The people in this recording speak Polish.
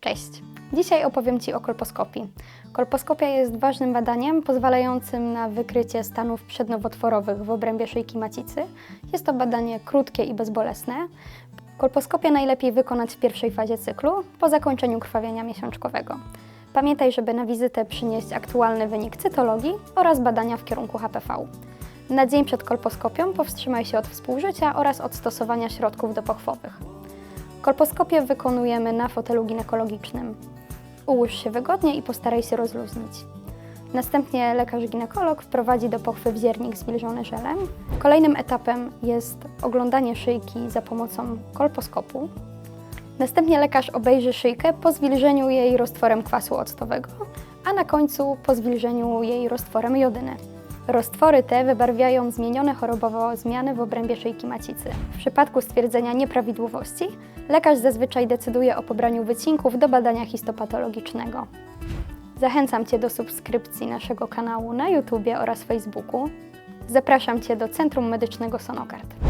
Cześć! Dzisiaj opowiem Ci o kolposkopii. Kolposkopia jest ważnym badaniem pozwalającym na wykrycie stanów przednowotworowych w obrębie szyjki macicy. Jest to badanie krótkie i bezbolesne. Kolposkopię najlepiej wykonać w pierwszej fazie cyklu, po zakończeniu krwawienia miesiączkowego. Pamiętaj, żeby na wizytę przynieść aktualny wynik cytologii oraz badania w kierunku HPV. Na dzień przed kolposkopią powstrzymaj się od współżycia oraz od stosowania środków dopochwowych. Kolposkopię wykonujemy na fotelu ginekologicznym. Ułóż się wygodnie i postaraj się rozluźnić. Następnie lekarz ginekolog wprowadzi do pochwy wziernik zwilżony żelem. Kolejnym etapem jest oglądanie szyjki za pomocą kolposkopu. Następnie lekarz obejrzy szyjkę po zwilżeniu jej roztworem kwasu octowego, a na końcu po zwilżeniu jej roztworem jodyny. Roztwory te wybarwiają zmienione chorobowo zmiany w obrębie szyjki macicy. W przypadku stwierdzenia nieprawidłowości lekarz zazwyczaj decyduje o pobraniu wycinków do badania histopatologicznego. Zachęcam Cię do subskrypcji naszego kanału na YouTube oraz Facebooku. Zapraszam Cię do Centrum Medycznego Sonokard.